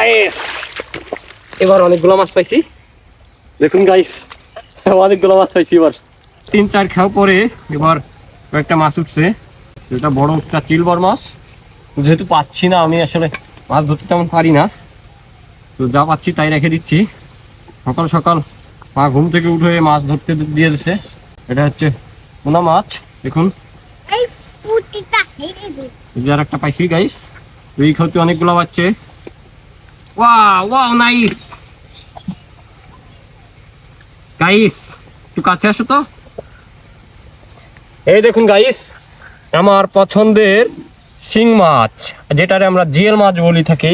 Guys এবার অনেকগুলো মাছ পাইছি। দেখুন গাইস অনেকগুলো মাছ পাইছি এবার। তিন চার খাওয়া পরে এবার কয়েকটা মাছ উঠছে। যেটা বড় একটা চিলবার মাছ। যেহেতু পাচ্ছি না আমি আসলে মাছ ধরতে তেমন পারি না। তো যা পাচ্ছি তাই রেখে দিচ্ছি। সকাল সকাল মা ঘুম থেকে উঠে মাছ ধরতে দিয়ে দিছে এটা হচ্ছে পোনা মাছ। দেখুন। আর একটা পাইছি গাইস এই খাওয়াতে অনেকগুলো পাচ্ছে ওয়া ওয়া নাইস গাইস একটু কাছে আসো তো। এই দেখুন গাইস আমার পছন্দের শিং মাছ, যেটারে আমরা জিএল মাছ বলি থাকি।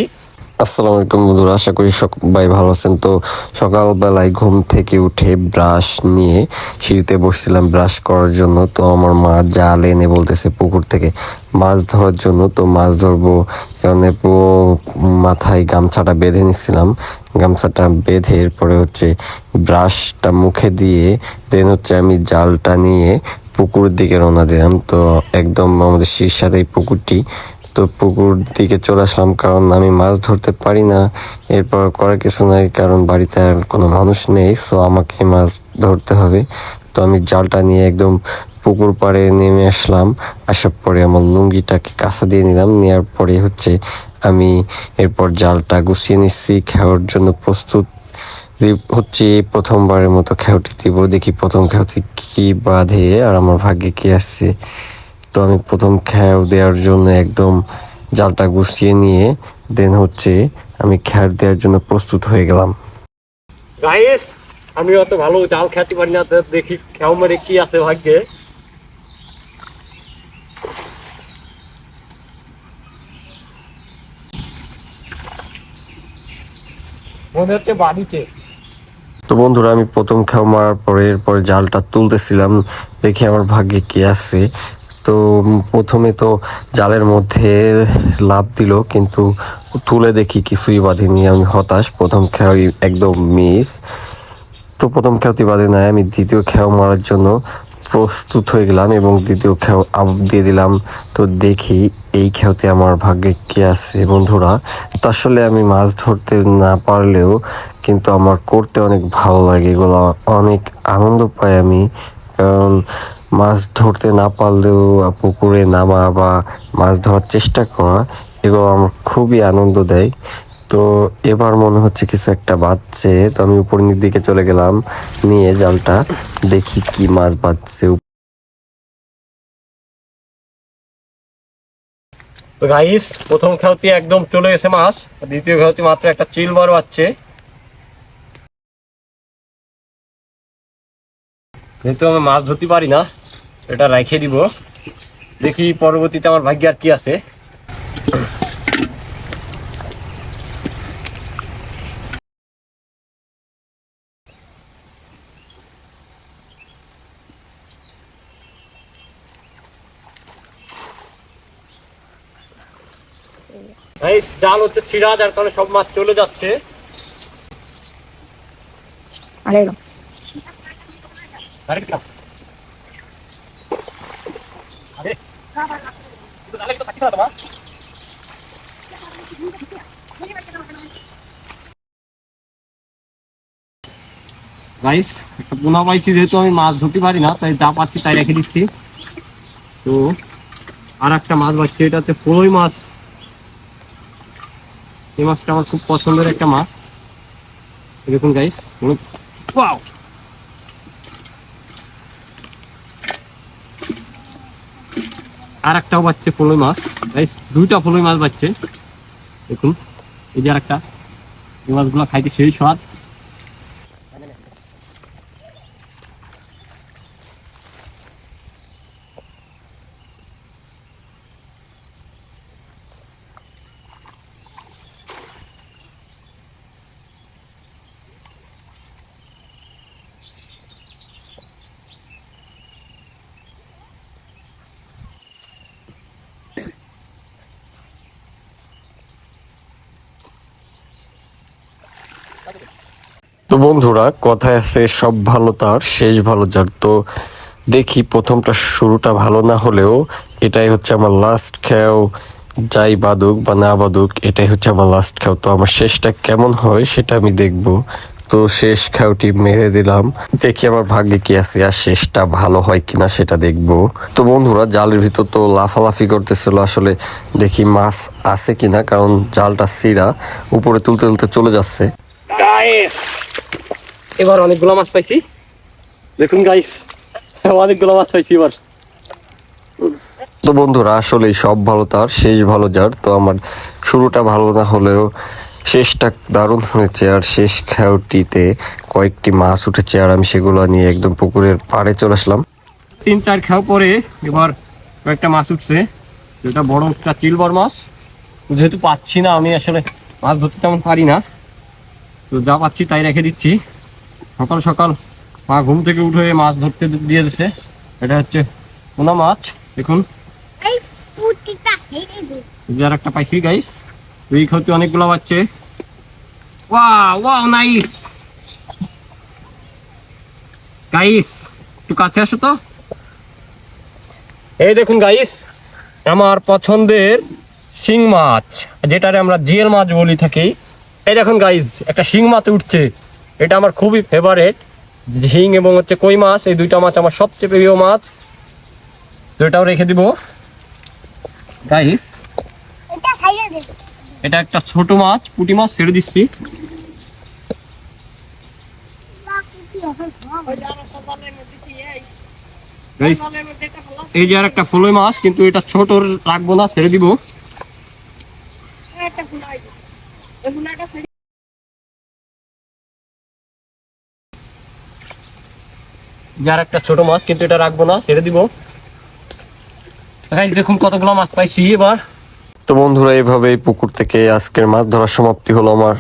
আসসালামু আলাইকুম বন্ধুরা, আশা করি সবাই ভালো আছেন। তো সকালবেলায় ঘুম থেকে উঠে ব্রাশ নিয়ে সিঁড়িতে বসছিলাম ব্রাশ করার জন্য। তো আমার মা জাল এনে বলতেছে পুকুর থেকে মাছ ধরার জন্য, তো মাছ ধরবো কারণে পুরো মাথায় গামছাটা বেঁধে নিচ্ছিলাম। গামছাটা বেঁধে এরপরে হচ্ছে ব্রাশটা মুখে দিয়ে, দেন হচ্ছে আমি জালটা নিয়ে পুকুরের দিকে রওনা দিলাম। তো একদম আমাদের শীর্ষাতে এই পুকুরটি তো পুকুর দিকে চলে আসলাম, কারণ আমি মাছ ধরতে পারি না। এরপর করার কিছু নাই, কারণ বাড়িতে আর কোনো মানুষ নেই সো আমাকে মাছ ধরতে হবে। তো আমি জালটা নিয়ে একদম পুকুর পাড়ে নেমে আসলাম। আসার পরে আমার লুঙ্গিটাকে কাছে দিয়ে নিলাম নেওয়ার পরে হচ্ছে আমি এরপর জালটা গুছিয়ে নিচ্ছি, খাওয়ার জন্য প্রস্তুত। হচ্ছে প্রথমবারের মতো খেউটি দিব, দেখি প্রথম খেউটি কি বাঁধে, আর আমার ভাগ্যে কি আসছে তো আমি প্রথম খেয়ার দেওয়ার জন্য একদম জালটা গুছিয়ে নিয়ে দেন হচ্ছে আমি খেয়ার দেওয়ার জন্য প্রস্তুত হয়ে গেলাম। গাইস আমি অত ভালো জাল খেতে পারি না তো দেখি খেও মেরে কি আছে ভাগ্যে। মনে হচ্ছে বাড়িতে। তো বন্ধুরা আমি প্রথম খেও মারার পরে এরপরে জালটা তুলতেছিলাম দেখি আমার ভাগ্যে কি আছে। তো প্রথমে তো জালের মধ্যে লাভ দিল, কিন্তু তুলে দেখি কিছুই বাঁধেনি। আমি হতাশ, প্রথম খেয়াই একদম মিস। তো প্রথম খেয়াতি বাদে নাই। আমি দ্বিতীয় খেয়াও মারার জন্য প্রস্তুত হয়ে গেলাম এবং দ্বিতীয় খেয়াও আপ দিয়ে দিলাম। তো দেখি এই খেয়াতে আমার ভাগ্যে কে আছে, বন্ধুরা। তো আসলে আমি মাছ ধরতে না পারলেও কিন্তু আমার করতে অনেক ভালো লাগে। এগুলো অনেক আনন্দ পাই আমি। কারণ মাছ ধরতে না পারলেও পুকুরে নামা বা মাছ ধরার চেষ্টা করা এগুলো আমার খুবই আনন্দ দেয়। তো এবার মনে হচ্ছে কিছু একটা বাজছে। তো আমি উপরের দিকে চলে গেলাম, নিয়ে জালটা দেখি কি মাছ বাজছে। তো গাইস প্রথম খেলতে একদম চলে গেছে মাছ। দ্বিতীয় খেলতে মাত্র একটা চিল বার পাচ্ছে যেহেতু আমি মাছ ধরতে পারি না, এটা রেখে দিব। দেখি পরবর্তীতে আমার ভাগ্যে আর কি আছে। জাল হচ্ছে ছিড়া, যার কারণে সব মাছ চলে যাচ্ছে। আরে গাইস একটা পোনা পাইছি যেহেতু আমি মাছ ধরতে পারি না তাই যা পাচ্ছি তাই রেখে দিচ্ছি। তো আর একটা মাছ পাচ্ছি এটা হচ্ছে ফলই মাছ। এই মাছটা আমার খুব পছন্দের একটা মাছ। দেখুন গাইস ওয়াও আর একটাও পাচ্ছে ফলই মাছ। দুইটা ফলই মাছ পাচ্ছে দেখুন, এই যে আর একটা এই মাছগুলো খাইতে সেই স্বাদ। তো বন্ধুরা, কথায় আছে, সব ভালো তার, শেষ ভালো যার। তো দেখি প্রথমটা, শুরুটা ভালো না হলেও এটাই হচ্ছে আমার লাস্ট খেয়াও যাই বাদুক বা না বাদুক, এটাই হচ্ছে আমার লাস্ট খাও। তো আমার শেষটা কেমন হয় সেটা আমি দেখব। তো শেষ খাওটি মেরে দিলাম। দেখি আমার ভাগ্যে কি আছে, আর শেষটা ভালো হয় কিনা সেটা দেখব। তো বন্ধুরা, জালের ভিতর তো লাফালাফি করতেছিল আসলে, দেখি মাছ আছে কিনা, কারণ জালটা সিরা উপরে তুলতে তুলতে চলে যাচ্ছে। গাইস এবার অনেকগুলো মাছ পাইছি। দেখুন গাইস অনেকগুলো মাছ পাইছি এবার। তো বন্ধুরা আসলে সব ভালো তার শেষ ভালো যার। তো আমার শুরুটা ভালো না হলেও শেষটা দারুণ হয়েছে। আর শেষ খেয়াটিতে কয়েকটি মাছ উঠেছে আর আমি সেগুলো নিয়ে একদম পুকুরের পাড়ে চলে আসলাম। তিন চার খাও পরে এবার কয়েকটা মাছ উঠছে। যেটা বড় একটা চিলবর মাছ। যেহেতু পাচ্ছি না আমি আসলে মাছ ধরতে তেমন পারি না। তো যা পাচ্ছি তাই রেখে দিচ্ছি। সকাল সকাল মা ঘুম থেকে উঠে মাছ ধরতে দিয়ে দিছে। এটা হচ্ছে পোনা মাছ দেখুন। একটা পাইছি গাইস খাওয়াতে অনেকগুলো পাচ্ছে ওয়া ওয়াও নাইস গাইস একটু কাছে আসো তো। এই দেখুন গাইস আমার পছন্দের শিং মাছ যেটারে আমরা জিএল মাছ বলি থাকি। এই দেখুন গাইস একটা শিং মাছ উঠছে। এটা আমার খুবই ফেভারেট শিং এবং হচ্ছে কই মাছ এই দুইটা মাছ আমার সবচেয়ে প্রিয় মাছ। তো এটাও রেখে দিব। গাইস এটা একটা ছোট মাছ পুঁটি মাছ ছেড়ে দিচ্ছি। এই যে আর একটা ফলই মাছ কিন্তু এটা ছোট রাখব না ছেড়ে দিব। যার একটা ছোট মাছ কিন্তু এটা রাখব না ছেড়ে দিব। দেখুন কতগুলো মাছ পাইছি এবার। তো বন্ধুরা এইভাবেই পুকুর থেকে আজকের মাছ ধরার সমাপ্তি হলো আমার